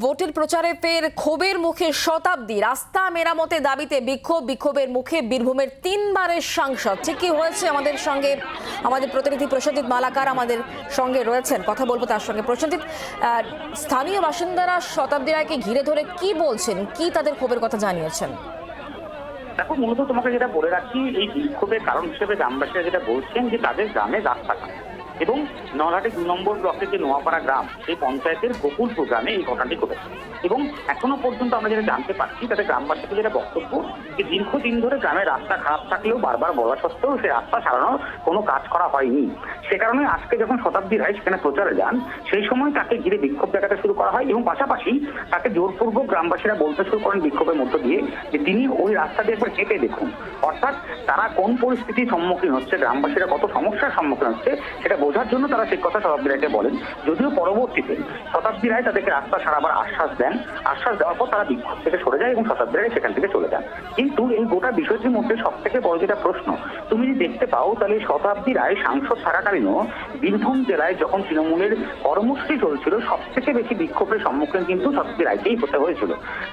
ভোটের প্রচারে ফের ক্ষোভের মুখে শতাব্দী। রাস্তা মেরামতে দাবিতে বিক্ষোভ বিক্ষোভের মুখে বীরভূমের তিনবারের সাংসদ। ঠিক কি হয়েছে আমাদের সঙ্গে? আমাদের প্রতিনিধি প্রসেনজিৎ মালাকার আমাদের সঙ্গে রয়েছেন। কথা বলব তার সঙ্গে। প্রসেনজিৎ আহ, স্থানীয় বাসিন্দারা শতাব্দী রায়কে ঘিরে ধরে কি বলছেন? কি তাদের ক্ষোভের কথা জানিয়েছেন? দেখো মূলত তোমাকে যেটা বলে রাখি এই বিক্ষোভের কারণ হিসেবে গ্রামবাসীরা যেটা বলছেন যে তাদের গ্রামে রাস্তা এবং নলহাটি দু নম্বর ব্লকের যে নোয়াপাড়া গ্রাম, সেই পঞ্চায়েতের গোকুলপুর গ্রামে এই ঘটনাটি ঘটেছে। এবং এখনও পর্যন্ত আমরা যেটা জানতে পারছি, তাতে গ্রামবাসীকে যেটা বক্তব্য, যে দীর্ঘদিন ধরে গ্রামের রাস্তা খারাপ থাকলেও বারবার বলা সত্ত্বেও সেই রাস্তা সারানোর কোনো কাজ করা হয়নি। সে কারণে আজকে যখন শতাব্দী রায় সেখানে প্রচারে যান, সেই সময় তাকে ঘিরে বিক্ষোভ দেখাতে শুরু করা হয় এবং পাশাপাশি তাকে জোরপূর্বক গ্রামবাসীরা বলতে শুরু করেন বিক্ষোভের মধ্য দিয়ে, যে তিনি ওই রাস্তা দিয়ে একবার হেঁটে দেখুন। অর্থাৎ তারা কোন পরিস্থিতির সম্মুখীন হচ্ছে, গ্রামবাসীরা কত সমস্যার সম্মুখীন হচ্ছে, সেটা বোঝার জন্য তারা সেই কথা শতাব্দী রায়কে বলেন। যদিও পরবর্তীতে শতাব্দী রায় তাদেরকে রাস্তা সারাবার আশ্বাস দেন। আশ্বাস দেওয়ার পর তারা বিক্ষোভ থেকে সরে যায় এবং শতাব্দী রায় সেখান থেকে চলে যান। কিন্তু এই গোটা বিষয়টির মধ্যে সব থেকে বড় যেটা প্রশ্ন, তুমি যদি দেখতে পাও তাহলে শতাব্দী রায় সাংসদ থাকাকালীনও বীরভূম জেলায় যখন তৃণমূলের কর্মসূচি চলছিল সব থেকে বেশি বিক্ষোভের সম্মুখীন কিন্তু শতাব্দী রায়কেই হতে হয়েছিল।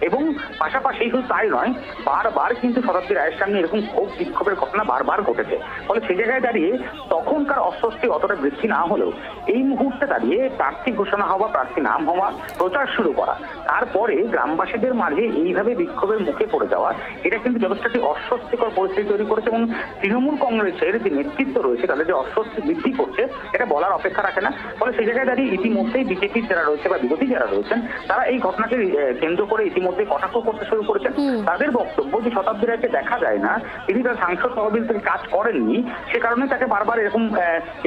এবং পাশাপাশি শুধু তাই নয়, বারবার কিন্তু শতাব্দী রায়ের সামনে এরকম ক্ষোভ বিক্ষোভের ঘটনা বারবার ঘটেছে। ফলে সেই জায়গায় দাঁড়িয়ে তখনকার অস্বস্তি অতটা বৃদ্ধি না হলেও এই মুহূর্তে দাঁড়িয়ে প্রার্থী ঘোষণা হওয়া প্রার্থী নাম হওয়া প্রচার শুরু করা। তারপরে গ্রামবাসীদের মাঝে এইভাবে বিক্ষোভের মুখে পড়ে যাওয়া এটা কিন্তু যথেষ্ট একটি অস্বস্তিকর পরিস্থিতি তৈরি করেছে এবং তৃণমূল কংগ্রেসের যে নেতৃত্ব রয়েছে তাদের যে অস্বস্তি বৃদ্ধি করছে এটা বলার অপেক্ষা রাখে না। ফলে সেই জায়গায় দাঁড়িয়ে ইতিমধ্যেই বিজেপির যারা রয়েছে বা বিরোধী যারা রয়েছেন তারা এই ঘটনাকে কেন্দ্র করে ইতিমধ্যে কটাক্ষ করতে শুরু করেছেন। তাদের বক্তব্য যে শতাব্দী রায়কে দেখা যায় না তিনি তার সাংসদ তহবিল থেকে কাজ করেননি সে কারণে তাকে বারবার এরকম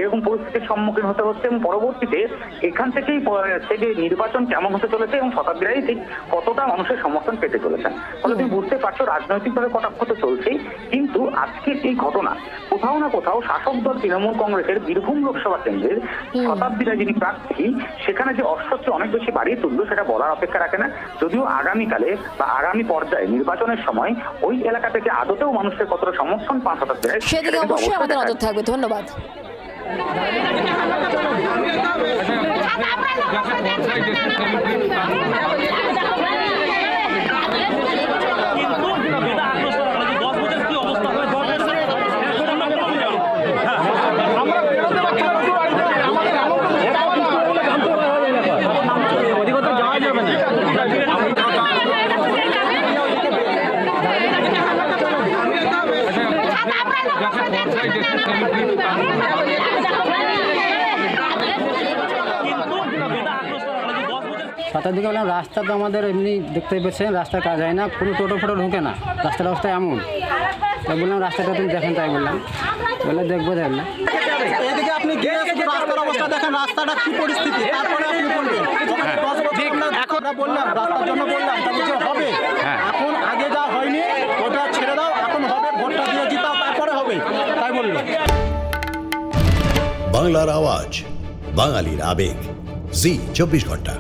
এরকম পরিস্থিতির সম্মুখীন হতে হচ্ছে এবং পরবর্তীতে এখান থেকেই প- সে যে নির্বাচন কেমন হতে চলেছে এবং শতাব্দী রায় ঠিক কতটা মানুষের সমর্থন পেতে চলেছেন। ফলে তুমি বুঝতে পারছ রাজনৈতিকভাবে কটাক্ষ তো চলছেই কিন্তু আজকে এই ঘটনা কোথাও না কোথাও শাসক দল তৃণমূল কংগ্রেসের বীরভূম লোকসভা কেন্দ্রের শতাব্দীরা যিনি প্রার্থী সেখানে যে অস্বস্তি অনেক বেশি বাড়িয়ে তুললো সেটা বলার অপেক্ষা রাখে না। যদিও আগামীকালে বা আগামী পর্যায়ে নির্বাচনের সময় ওই এলাকা থেকে আদতেও মানুষের কতটা সমর্থন পান শতাব্দীরা সেদিকে অবশ্যই আমাদের নজর থাকবে। ধন্যবাদ। ওদিকে তো যাওয়া যাবে না সাতার দিকে বললাম রাস্তা তো আমাদের এমনি দেখতে পেয়েছেন রাস্তার কাজ হয় না কোনো টোটো ফোটো ঢোকে না রাস্তার অবস্থা এমন। তাই বললাম রাস্তাটা তুমি দেখেন তাই বললাম। বললে দেখব দেখলে এদিকে আপনি রাস্তার অবস্থা দেখেন রাস্তাটা কি পরিস্থিতি তারপরে আপনি বলবেন। দশ বছর আমরা এখন বললাম রাস্তার জন্য বললাম তা বলছে হবে? এখন আগে যা হয়নি ওটা ছেড়ে দাও এখন হবে ভোটটা দিয়ে জিতাও তারপরে হবে তাই বলল। বাংলার আওয়াজ বাঙালির আবেগ জি চব্বিশ ঘণ্টা।